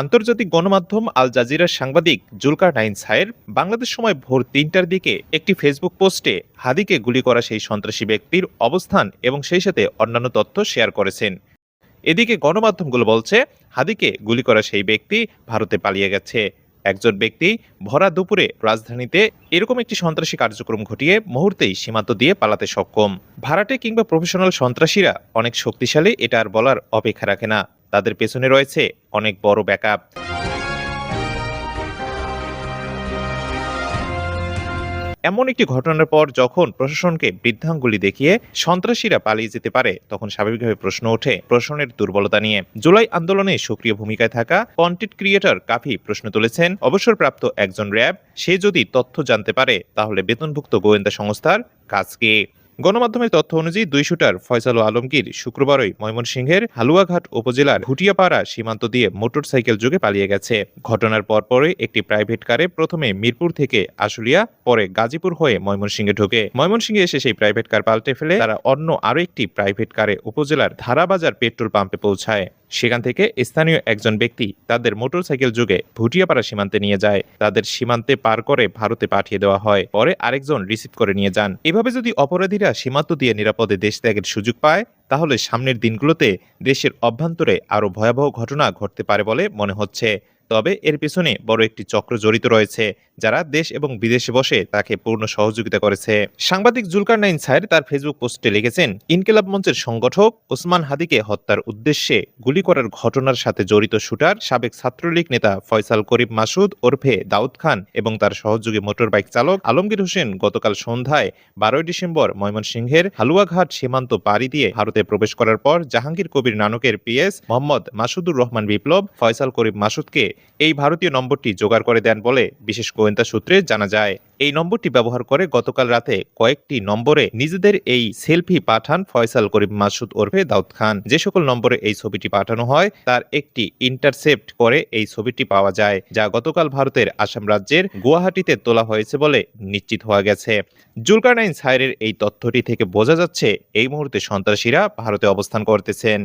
আন্তর্জাতিক গণমাধ্যম আল জাজিরার সাংবাদিক জুলকার নাইন সায়ের বাংলাদেশ সময় ভোর তিনটার দিকে একটি ফেসবুক পোস্টে হাদিকে গুলি করা সেই সন্ত্রাসী ব্যক্তির অবস্থান এবং সেই সাথে অন্যান্য তথ্য শেয়ার করেছেন। এদিকে গণমাধ্যমগুলো বলছে, হাদিকে গুলি করা সেই ব্যক্তি ভারতে পালিয়ে গেছে। একজন ব্যক্তি ভরা দুপুরে রাজধানীতে এরকম একটি সন্ত্রাসী কার্যক্রম ঘটিয়ে মুহূর্তেই সীমান্ত দিয়ে পালাতে সক্ষম। ভাড়াটে কিংবা প্রফেশনাল সন্ত্রাসীরা অনেক শক্তিশালী, এটা আর বলার অপেক্ষা রাখে না। তাদের পেছনে রয়েছে অনেক বড় ব্যাকআপ। এমন একটি ঘটনার পর যখন প্রশাসনকে বৃদ্ধাঙ্গুলি দেখিয়ে সন্ত্রাসীরা পালিয়ে যেতে পারে, তখন স্বাভাবিকভাবে প্রশ্ন ওঠে প্রশাসনের দুর্বলতা নিয়ে। জুলাই আন্দোলনে সক্রিয় ভূমিকায় থাকা কন্টেন্ট ক্রিয়েটর কাফি প্রশ্ন তুলেছেন, অবসরপ্রাপ্ত একজন র্যাব, সে যদি তথ্য জানতে পারে, তাহলে বেতনভুক্ত গোয়েন্দা সংস্থার কাজ কি? গণমাধ্যমের তথ্য অনুযায়ী দুই শুটার ফয়সাল আলমগীর শুক্রবারই ময়মনসিংহের হালুয়াঘাট উপজেলার ভুটিয়াপাড়া সীমান্ত দিয়ে মোটরসাইকেল যোগে পালিয়ে গেছে। ঘটনার পরপরই একটি প্রাইভেট কারে প্রথমে মিরপুর থেকে আশুলিয়া, পরে গাজীপুর হয়ে ময়মনসিংহে ঢোকে। ময়মনসিংহে এসে সেই প্রাইভেট কার পাল্টে ফেলে তারা অন্য আরও একটি প্রাইভেট কারে উপজেলার ধারাবাজার পেট্রোল পাম্পে পৌঁছায়। সেখান থেকে স্থানীয় একজন ব্যক্তি তাদের মোটরসাইকেল যুগে ভুটিয়াপাড়া সীমান্তে নিয়ে যায়। তাদের সীমান্তে পার করে ভারতে পাঠিয়ে দেওয়া হয়। পরে আরেকজন রিসিভ করে নিয়ে যান। এভাবে যদি অপরাধীরা সীমান্ত দিয়ে নিরাপদে দেশ ত্যাগের সুযোগ পায়, তাহলে সামনের দিনগুলোতে দেশের অভ্যন্তরে আরও ভয়াবহ ঘটনা ঘটতে পারে বলে মনে হচ্ছে। তবে এর পেছনে বড় একটি চক্র জড়িত রয়েছে। যারা দেশ এবং বিদেশে বসে তাকে পূর্ণ সহযোগিতা করেছে। সাংবাদিক জুলকার নাইন সাহের তার ফেসবুক পোস্টে লিখেছেন, ইনকেলাব মঞ্চের সংগঠক ওসমান হাদিকে হত্যার উদ্দেশ্যে গুলি করার ঘটনার সাথে জড়িত শুটার, সাবেক ছাত্রলীগ নেতা ফয়সাল করিম মাসুদ ওরফে দাউদ খান এবং তার সহযোগী মোটরবাইক চালক আলমগীর হোসেন গতকাল সন্ধ্যায় বারোই ডিসেম্বর ময়মনসিংহের হালুয়াঘাট সীমান্ত পাড়ি দিয়ে ভারতে প্রবেশ করার পর জাহাঙ্গীর কবির নানকের পিএস মোহাম্মদ মাসুদুর রহমান বিপ্লব ফয়সাল করিম মাসুদকে এই ভারতীয় নম্বরটি জোগাড় করে দেন বলে বিশেষ গোয়েন্দা সূত্রে জানা যায়, এই নম্বরটি ব্যবহার করে গতকাল রাতে কয়েকটি নম্বরে নিজেদের এই সেলফি পাঠান ফয়সাল করিম মাসুদ ওরফে দাউদ খান। যে সকল নম্বরে এই ছবিটি পাঠানো হয়, তার একটি ইন্টারসেপ্ট করে এই ছবিটি পাওয়া যায়, যা গতকাল ভারতের আসাম রাজ্যের গুয়াহাটিতে তোলা হয়েছে বলে নিশ্চিত হওয়া গেছে। জুলকারনাইন সাইরের এই তথ্যটি থেকে বোঝা যাচ্ছে, এই মুহূর্তে সন্ত্রাসীরা ভারতে অবস্থান করতেছেন।